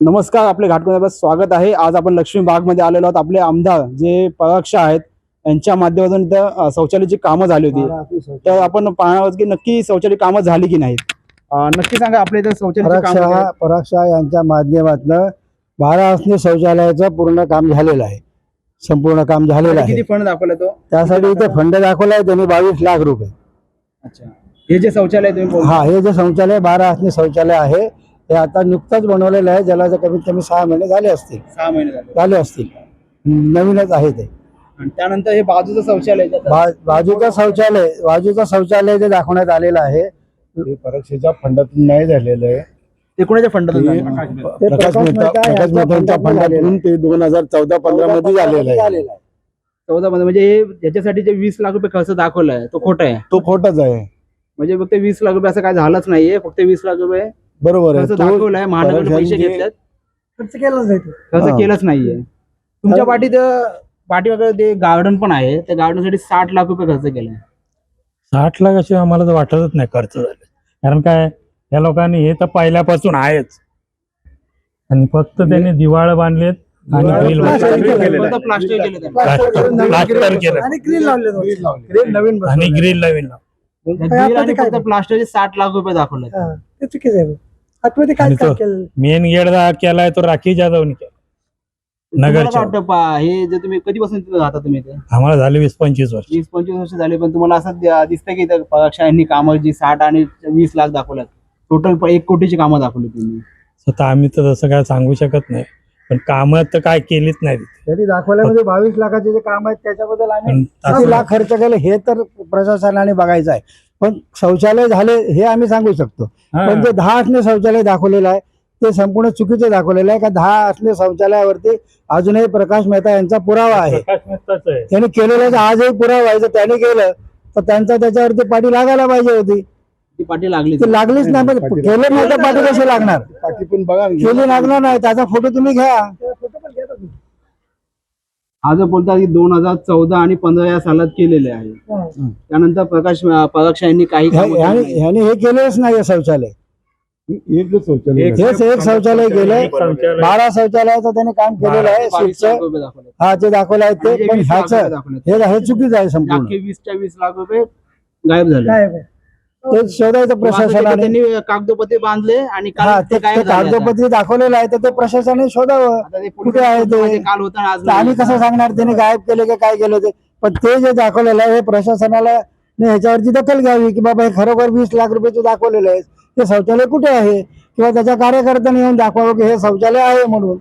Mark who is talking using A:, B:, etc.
A: नमस्कार आपले घाटकोण्यावर स्वागत आहे. आज आपण लक्ष्मी बागमध्ये आलेलो आहोत. आपले आमदार जे पराक्ष आहेत यांच्या माध्यमातून इथं अ, शौचालयाची कामं झाली होती. तर आपण पाहणार आहोत की नक्की शौचालय कामं झाली की नाहीत. नक्की सांगा आपल्या इथं झाली.
B: परागशाह यांच्या माध्यमातून बारा असणे शौचालयाचं पूर्ण काम झालेलं आहे. संपूर्ण काम झालेलं
A: किती
B: आहे.
A: फंड दाखवला तो
B: त्यासाठी इथे फंड दाखवला आहे त्यांनी बावीस लाख रुपये.
A: अच्छा. हे जे शौचालय तुम्ही बोलता,
B: हा हे जे शौचालय बारा असणे शौचालय आहे हे आता नुकतंच बनवलेलं आहे ज्याला जर कमीत कमी सहा महिने झाले असतील.
A: सहा महिने झाले.
B: झाले असतील. नवीनच आहे ते.
A: आणि त्यानंतर हे बाजूचं शौचालय
B: बा- बाजूचं शौचालय बाजूचं शौचालय जे दाखवण्यात आलेलं आहे.
C: हे परीक्षेच्या फंडातून नाही झालेलं आहे.
A: ते कोणाच्या फंडातून
C: ते?
B: ते
C: प्रकाश मेहता प्रकाश मेहतांच्या
B: फंडातून
C: ते दोन हजार चौदा पंधरा मध्ये झालेलं आहे.
B: झालेलं आहे.
A: चौदा मध्ये म्हणजे हे याच्यासाठी जे वीस लाख रुपये खर्च दाखवलाय तो खोटा आहे.
C: तो खोटाच आहे.
A: म्हणजे फक्त वीस लाख रुपये असं काय झालंच नाहीये फक्त वीस लाख रुपये
C: बरोबर आहे
A: खर्च
C: तो
A: दाखवलाय महानगरने पैसे
C: पराक्षांचे-
A: घेतलेत
B: खर्च केलाच नाही तो.
A: खर्च
C: हा.
A: केलंच नाहीये तुमच्या पाठीत पाठीमागे ते गार्डन पण आहे त्या गार्डनसाठी साठ लाख रुपये खर्च केलाय
D: साठ लाखाशी आम्हाला तर वाटतच नाही खर्च झाले कारण काय या लोकांनी हे तर पहिल्यापासून आहेच आणि फक्त त्यांनी दिवाळ बांधलेत आणि
C: दिवाळ
D: grill
C: प्लास्टर
D: बांधलेत.
C: केलेलं आहे.
A: फक्त प्लास्टर केलं त्यांनी.
D: प्लास्टर प्लास्टर केलं
B: आणि ग्रील लावले नवीन बसवलं.
D: आणि ग्रिल नवीन लावलं.
A: त्या grill आणि फक्त प्लास्टरचे साठ लाख रुपये दाखवले
B: हा, ते चुकीचं आहे आतमध्ये
D: आणि
B: काय
D: तो-
B: काय केलं?
D: मेन गेट केलाय तो राखी जाधवनी केला.
A: तुम्हाला काय
D: नगरच्या.
A: वाटतं पा हे जे तुम्ही कधीपासून तिथे राहता तुम्ही इथे?
D: आम्हाला झाले वीस पंचवीस वर्ष.
A: वीस पंचवीस वर्ष झाले पण तुम्हाला असं द- दिसतं की इथं पक्षांनी कामं जी साठ आणि वीस लाख दाखवल्यात. टोटल एक कोटीची कामं दाखवली तुम्ही.
D: स्वतः आम्ही तर तसं काय सांगू शकत नाही. पण कामं तर काय केलीच नाही
B: त्यांनी दाखवलं म्हणजे बावीस लाखाचे जे काम आहेत त्याच्याबद्दल आम्ही
D: पण
B: किती
D: असं-
B: लाख खर्च केले हे तर प्रशासनाने बघायचं आहे. पण शौचालय झाले हे आम्ही सांगू शकतो.
D: हा.
B: पण जे दहा असणे शौचालय दाखवलेलं आहे ते संपूर्ण चुकीचे दाखवलेलं आहे का दहा असणे शौचालयावरती अजूनही प्रकाश मेहता यांचा पुरावा आहे.
D: प्रकाश मेहताच आहे.
B: त्यांनी केलेलं आजही पुरावा आहे जर त्यांनी केलं तर त्यांचा त्याच्यावरती पाठी लागायला पाहिजे होती.
A: ती पाठी लागली
B: ती लागलीच नाही केलं नाही तर पाठी कशी लागणार?
C: पाठी पण बघा.
B: केली लागणार नाही त्याचा फोटो तुम्ही घ्या.
A: आज बोलतात की दोन हजार चौदा आणि पंधरा या सालात केलेले आहे. त्यानंतर प्रकाश पराक्ष यांनी काही
B: ह्याने हे केलेच नाही शौचालय.
C: एकच शौचालय
D: एक-
C: आहे.
B: हेच एक शौचालय केलंय
D: शौचालय.
B: बारा शौचालयाचं त्याने काम केलेलं आहे
A: दाखवले.
B: हा ते दाखवलं आहे ते पण ह्याचं
A: दाखवले.
B: हे हे चुकीचं आहे संपूर्ण.
A: वीसच्या वीस लाख रुपये गायब झाले.
B: ते शोधायचं प्रशासनाने.
A: त्यांनी कागदोपत्री बांधले आणि काल
B: हा
A: ते
B: ते
A: गायब
B: ते
A: झाले आता.
B: कागदोपत्री दाखवलेलं आहे तर ते प्रशासनाने शोधावं. कुठे आहे ते?
A: काल होता आणि आज
B: तर आम्ही
A: नाही.
B: कसं सांगणार? त्याने गायब केले की काय केलं ते? पण ते जे दाखवलेलं आहे हे प्रशासनाला ने ह्याच्यावरची दखल घ्यावी की बाबा हे खरोखर वीस लाख रुपयाचे दाखवलेलं आहे. ते शौचालय कुठे आहे? किंवा त्याच्या कार्यकर्त्यांनी येऊन दाखवावं की हे शौचालय आहे म्हणून.